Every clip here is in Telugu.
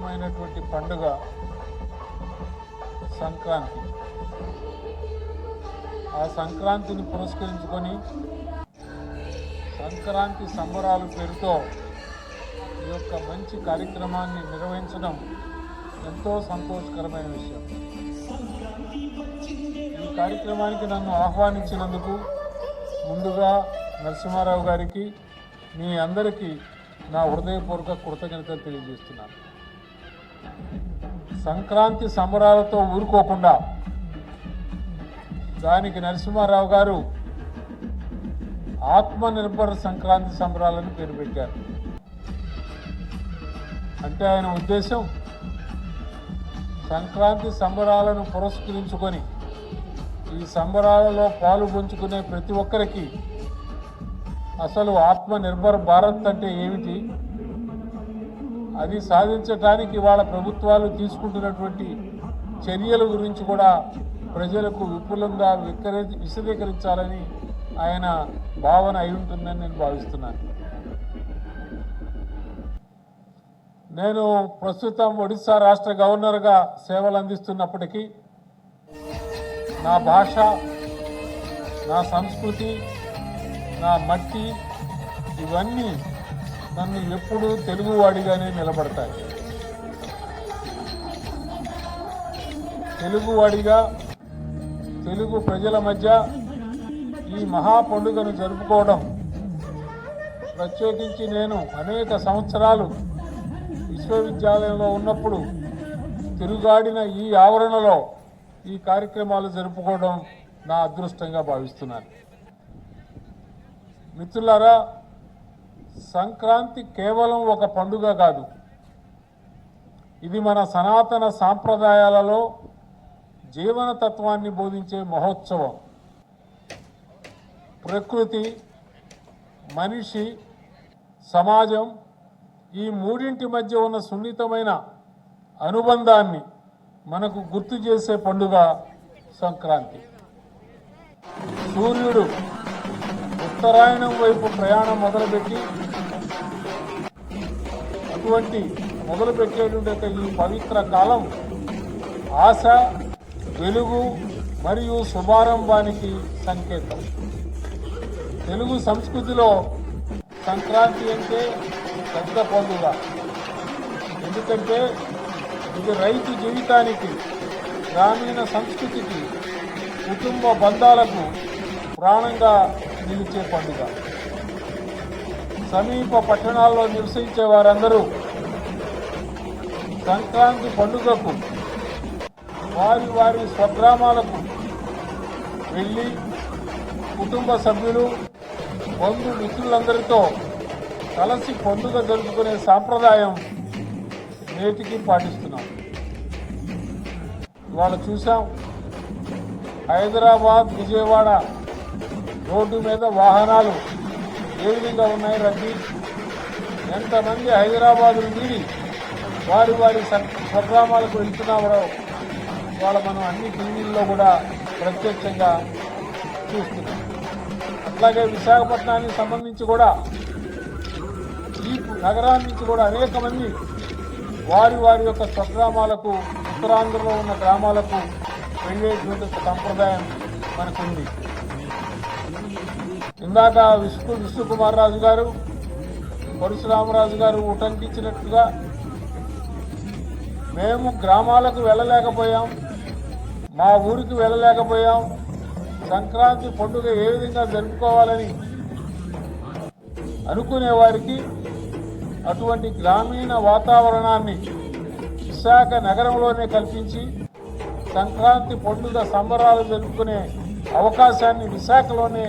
ముఖ్యమైనటువంటి పండుగ సంక్రాంతి. ఆ సంక్రాంతిని పురస్కరించుకొని సంక్రాంతి సంబరాలు పేరుతో ఈ యొక్క మంచి కార్యక్రమాన్ని నిర్వహించడం ఎంతో సంతోషకరమైన విషయం. ఈ కార్యక్రమానికి నన్ను ఆహ్వానించినందుకు ముందుగా నరసింహారావు గారికి మీ అందరికీ నా హృదయపూర్వక కృతజ్ఞతలు తెలియజేస్తున్నాను. సంక్రాంతి సంబరాలతో ఊరుకోకుండా దానికి నరసింహారావు గారు ఆత్మనిర్భర సంక్రాంతి సంబరాలను పేరు పెట్టారు. అంటే ఆయన ఉద్దేశం సంక్రాంతి సంబరాలను పురస్కరించుకొని ఈ సంబరాలలో పాలుపంచుకునే ప్రతి ఒక్కరికి అసలు ఆత్మనిర్భర్ భారత్ అంటే ఏమిటి? అది సాధించడానికి వాళ్ళ ప్రభుత్వాలు తీసుకుంటున్నటువంటి చర్యల గురించి కూడా ప్రజలకు విపులంగా వికరి విశదీకరించాలని ఆయన భావన అయి ఉంటుందని నేను భావిస్తున్నాను. నేను ప్రస్తుతం ఒడిశా రాష్ట్ర గవర్నర్గా సేవలు అందిస్తున్నప్పటికీ నా భాష నా సంస్కృతి నా మట్టి ఇవన్నీ నన్ను ఎప్పుడూ తెలుగువాడిగానే నిలబడతాయి. తెలుగువాడిగా తెలుగు ప్రజల మధ్య ఈ మహా పండుగను జరుపుకోవడం ప్రత్యేకించి నేను అనేక సంవత్సరాలు విశ్వవిద్యాలయంలో ఉన్నప్పుడు తిరుగాడిన ఈ ఆవరణలో ఈ కార్యక్రమాలు జరుపుకోవడం నా అదృష్టంగా భావిస్తున్నాను. మిత్రులారా సంక్రాంతి కేవలం ఒక పండుగ కాదు. ఇది మన సనాతన సాంప్రదాయాలలో జీవన తత్వాన్ని బోధించే మహోత్సవం. ప్రకృతి మనిషి సమాజం ఈ మూడింటి మధ్య ఉన్న సున్నితమైన అనుబంధాన్ని మనకు గుర్తు చేసే పండుగ సంక్రాంతి. సూర్యుడు ఉత్తరాయణం వైపు ప్రయాణం మొదలుపెట్టి అటువంటి మొదలుపెట్టేటువంటి ఈ పవిత్ర కాలం ఆశ వెలుగు మరియు శుభారంభానికి సంకేతం. తెలుగు సంస్కృతిలో సంక్రాంతి అంటే పెద్ద పండుగ. ఎందుకంటే ఇది రైతు జీవితానికి గ్రామీణ సంస్కృతికి కుటుంబ బంధాలకు ప్రాణంగా నిలిచే పండుగ. సమీప పట్టణాల్లో నివసించే వారందరూ సంక్రాంతి పండుగకు వారి వారి స్వగ్రామాలకు వెళ్ళి కుటుంబ సభ్యులు బంధు మిత్రులందరితో కలిసి పండుగ జరుపుకునే సాంప్రదాయం నేటికి పాటిస్తున్నాం. ఇవాళ చూసాం హైదరాబాద్ విజయవాడ రోడ్డు మీద వాహనాలు ఏ విధంగా ఉన్నాయి రద్దీ? ఎంతమంది హైదరాబాద్ నుండి వారి వారి స- స్వగ్రామాలకు వాళ్ళ మనం అన్ని టీవీల్లో కూడా ప్రత్యక్షంగా చూస్తున్నాం. అట్లాగే విశాఖపట్నానికి సంబంధించి కూడా ఈ నగరాల నుంచి కూడా అనేక మంది వారి వారి యొక్క స్వగ్రామాలకు ఉత్తరాంధ్రలో ఉన్న గ్రామాలకు వెళ్ళేటువంటి సంప్రదాయం మనకుంది. ఇందాక విష్ణు విష్ణుకుమార్ రాజు గారు పరశురామరాజు గారు ఉటంకించినట్టుగా మేము గ్రామాలకు వెళ్ళలేకపోయాం. మా ఊరికి వెళ్ళలేకపోయాం. సంక్రాంతి పండుగ ఏ విధంగా జరుపుకోవాలని అనుకునే వారికి అటువంటి గ్రామీణ వాతావరణాన్ని విశాఖ నగరంలోనే కల్పించి సంక్రాంతి పండుగ సంబరాలు జరుపుకునే అవకాశాన్ని విశాఖలోనే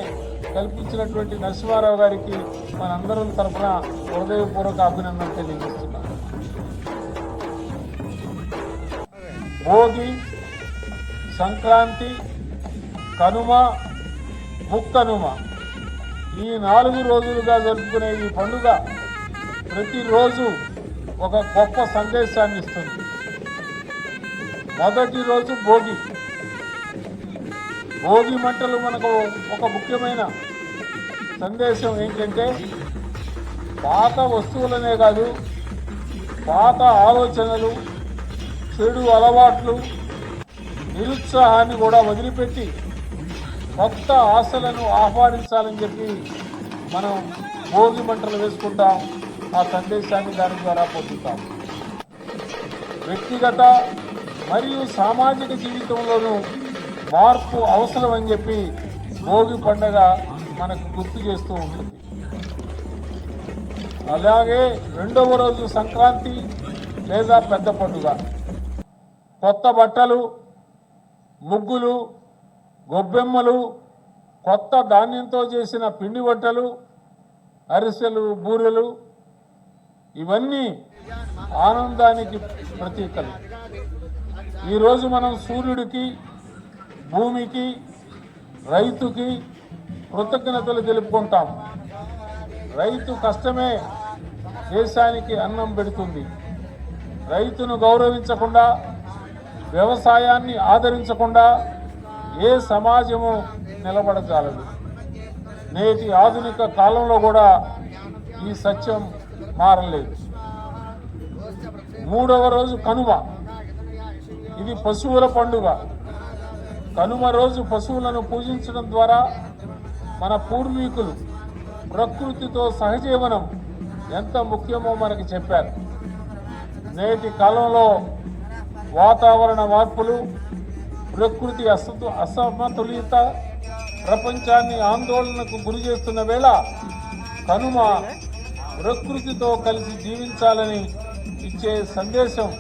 కల్పించినటువంటి నరసింహారావు గారికి మనందరం తరఫున హృదయపూర్వక అభినందన తెలియజేస్తున్నాం. భోగి సంక్రాంతి కనుమ ముక్కనుమ ఈ నాలుగు రోజులుగా జరుపుకునే ఈ పండుగ ప్రతిరోజు ఒక గొప్ప సందేశాన్ని ఇస్తుంది. మొదటి రోజు భోగి. భోగి మంటలు మనకు ఒక ముఖ్యమైన సందేశం ఏంటంటే పాత వస్తువులనే కాదు పాత ఆలోచనలు చెడు అలవాట్లు నిరుత్సాహాన్ని కూడా వదిలిపెట్టి కొత్త ఆశలను ఆహ్వానించాలని చెప్పి మనం భోగి మంటలు వేసుకుంటాం ఆ సందేశాన్ని దాని ద్వారా పొందుతాం. వ్యక్తిగత మరియు సామాజిక జీవితంలోనూ మార్పు అవసరం అని చెప్పి భోగి పండగ మనకు గుర్తు చేస్తూ ఉంటుంది. అలాగే రెండవ రోజు సంక్రాంతి లేదా పెద్ద పండుగ. కొత్త బట్టలు ముగ్గులు గొబ్బెమ్మలు కొత్త ధాన్యంతో చేసిన పిండి వంటలు అరిసెలు బూరెలు ఇవన్నీ ఆనందానికి ప్రతీకలు. ఈరోజు మనం సూర్యుడికి భూమికి రైతుకి కృతజ్ఞతలు తెలుపుకుంటాం. రైతు కష్టమే దేశానికి అన్నం పెడుతుంది. రైతును గౌరవించకుండా వ్యవసాయాన్ని ఆదరించకుండా ఏ సమాజము నిలబడజాలదు. నేటి ఆధునిక కాలంలో కూడా ఈ సత్యం మారలేదు. మూడవ రోజు కనుమ. ఇది పశువుల పండుగ. కనుమ రోజు పశువులను పూజించడం ద్వారా మన పూర్వీకులు ప్రకృతితో సహజీవనం ఎంత ముఖ్యమో మనకి చెప్పారు. నేటి కాలంలో వాతావరణ మార్పులు ప్రకృతి అసతు అసమతుల్యత ప్రపంచాన్ని ఆందోళనకు గురి చేస్తున్న వేళ కనుమ ప్రకృతితో కలిసి జీవించాలని ఇచ్చే సందేశం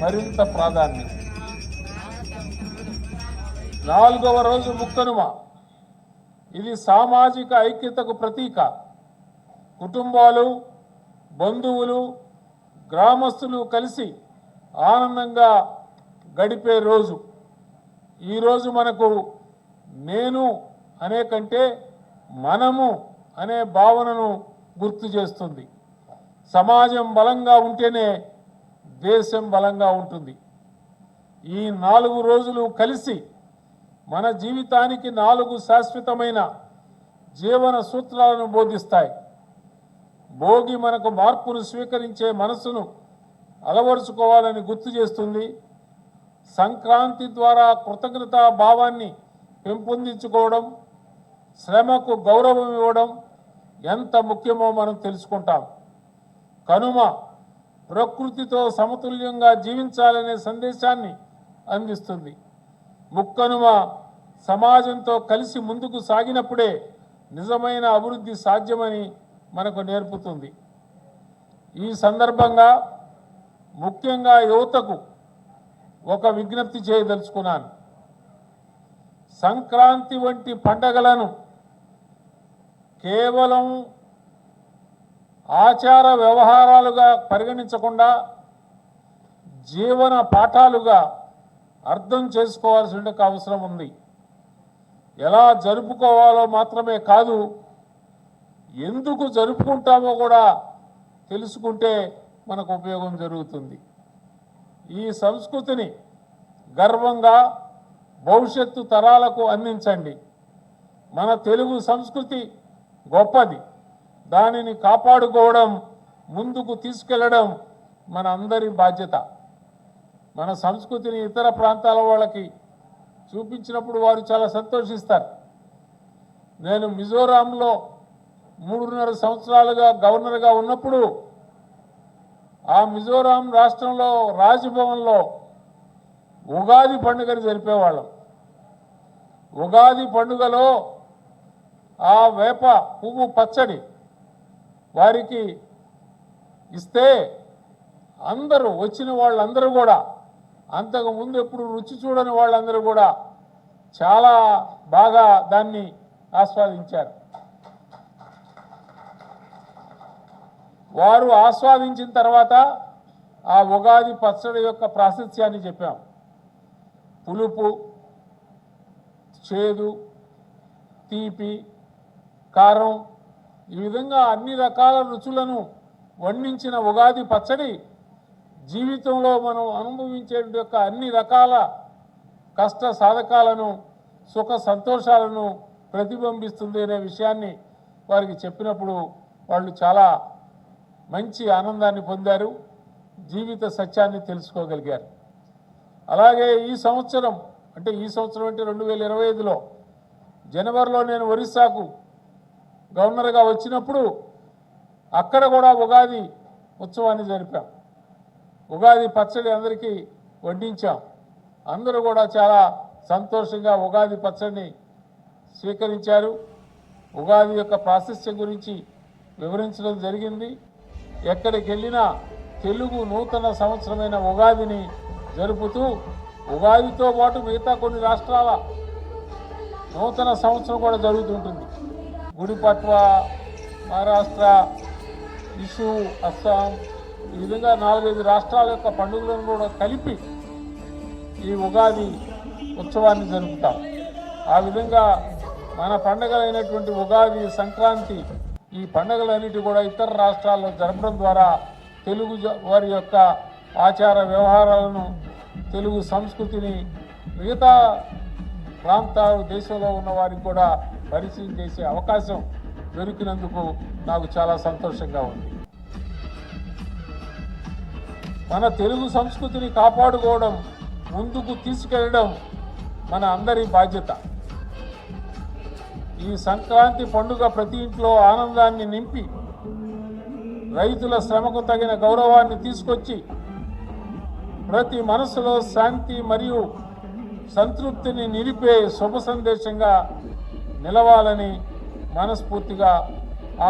మరింత ప్రాధాన్యం. నాలుగవ రోజు ముక్కనుమ. ఇది సామాజిక ఐక్యతకు ప్రతీక. కుటుంబాలు బంధువులు గ్రామస్తులు కలిసి ఆనందంగా గడిపే రోజు. ఈరోజు మనకు నేను అనే కంటే మనము అనే భావనను గుర్తు చేస్తుంది. సమాజం బలంగా ఉంటేనే దేశం బలంగా ఉంటుంది. ఈ నాలుగు రోజులు కలిసి మన జీవితానికి నాలుగు శాశ్వతమైన జీవన సూత్రాలను బోధిస్తాయి. భోగి మనకు మార్పును స్వీకరించే మనసును అలవరుచుకోవాలని గుర్తు చేస్తుంది. సంక్రాంతి ద్వారా కృతజ్ఞతా భావాన్ని పెంపొందించుకోవడం శ్రమకు గౌరవం ఇవ్వడం ఎంత ముఖ్యమో మనం తెలుసుకుంటాం. కనుమ ప్రకృతితో సమతుల్యంగా జీవించాలనే సందేశాన్ని అందిస్తుంది. ముక్కనుమ సమాజంతో కలిసి ముందుకు సాగినప్పుడే నిజమైన అభివృద్ధి సాధ్యమని మనకు నేర్పుతుంది. ఈ సందర్భంగా ముఖ్యంగా యువతకు ఒక విజ్ఞప్తి చేయదలుచుకున్నాను. సంక్రాంతి వంటి పండగలను కేవలం ఆచార వ్యవహారాలుగా పరిగణించకుండా జీవన పాఠాలుగా అర్థం చేసుకోవాల్సిన అవసరం ఉంది. ఎలా జరుపుకోవాలో మాత్రమే కాదు ఎందుకు జరుపుకుంటామో కూడా తెలుసుకుంటే మనకు ఉపయోగం జరుగుతుంది. ఈ సంస్కృతిని గర్వంగా భవిష్యత్తు తరాలకు అందించండి. మన తెలుగు సంస్కృతి గొప్పది. దానిని కాపాడుకోవడం ముందుకు తీసుకెళ్ళడం మన అందరి బాధ్యత. మన సంస్కృతిని ఇతర ప్రాంతాల వాళ్ళకి చూపించినప్పుడు వారు చాలా సంతోషిస్తారు. నేను మిజోరాంలో మూడున్నర సంవత్సరాలుగా గవర్నర్గా ఉన్నప్పుడు ఆ మిజోరాం రాష్ట్రంలో రాజ్భవన్లో ఉగాది పండుగను జరిపేవాళ్ళం. ఉగాది పండుగలో ఆ వేప పువ్వు పచ్చడి వారికి ఇస్తే అందరూ వచ్చిన వాళ్ళందరూ కూడా అంతకు ముందు ఎప్పుడు రుచి చూడని వాళ్ళందరూ కూడా చాలా బాగా దాన్ని ఆస్వాదించారు. వారు ఆస్వాదించిన తర్వాత ఆ ఉగాది పచ్చడి యొక్క ప్రాశస్త్యాన్ని చెప్పాం. పులుపు చేదు తీపి కారం ఈ విధంగా అన్ని రకాల రుచులను వండించిన ఉగాది పచ్చడి జీవితంలో మనం అనుభవించే యొక్క అన్ని రకాల కష్ట సాధకాలను సుఖ సంతోషాలను ప్రతిబింబిస్తుంది అనే విషయాన్ని వారికి చెప్పినప్పుడు వాళ్ళు చాలా మంచి ఆనందాన్ని పొందారు జీవిత సత్యాన్ని తెలుసుకోగలిగారు. అలాగే ఈ సంవత్సరం అంటే ఈ సంవత్సరం అంటే రెండు వేల ఇరవై ఐదులో జనవరిలో నేను ఒరిస్సాకు గవర్నర్గా వచ్చినప్పుడు అక్కడ కూడా ఉగాది ఉత్సవాన్ని జరిపాం. ఉగాది పచ్చడి అందరికీ వడ్డించాం అందరూ కూడా చాలా సంతోషంగా ఉగాది పచ్చడిని స్వీకరించారు. ఉగాది యొక్క ప్రాశస్యం గురించి వివరించడం జరిగింది. ఎక్కడికి వెళ్ళినా తెలుగు నూతన సంవత్సరమైన ఉగాదిని జరుపుతూ ఉగాదితో పాటు మిగతా కొన్ని రాష్ట్రాల నూతన సంవత్సరం కూడా జరుగుతుంటుంది. గుడిపట్వ మహారాష్ట్ర విషు అస్సాం ఈ విధంగా నాలుగైదు రాష్ట్రాల యొక్క పండుగలను కూడా కలిపి ఈ ఉగాది ఉత్సవాన్ని జరుపుతాం. ఆ విధంగా మన పండుగలైనటువంటి ఉగాది సంక్రాంతి ఈ పండుగలన్నిటి కూడా ఇతర రాష్ట్రాల్లో జరపడం ద్వారా తెలుగు వారి యొక్క ఆచార వ్యవహారాలను తెలుగు సంస్కృతిని మిగతా ప్రాంతాలు దేశంలో ఉన్న వారికి కూడా పరిచయం చేసే అవకాశం దొరికినందుకు నాకు చాలా సంతోషంగా ఉంది. మన తెలుగు సంస్కృతిని కాపాడుకోవడం ముందుకు తీసుకెళ్ళడం మన అందరి బాధ్యత. ఈ సంక్రాంతి పండుగ ప్రతి ఇంట్లో ఆనందాన్ని నింపి రైతుల శ్రమకు తగిన గౌరవాన్ని తీసుకొచ్చి ప్రతి మనసులో శాంతి మరియు సంతృప్తిని నిలిపే శుభ సందేశంగా నిలవాలని మనస్ఫూర్తిగా ఆ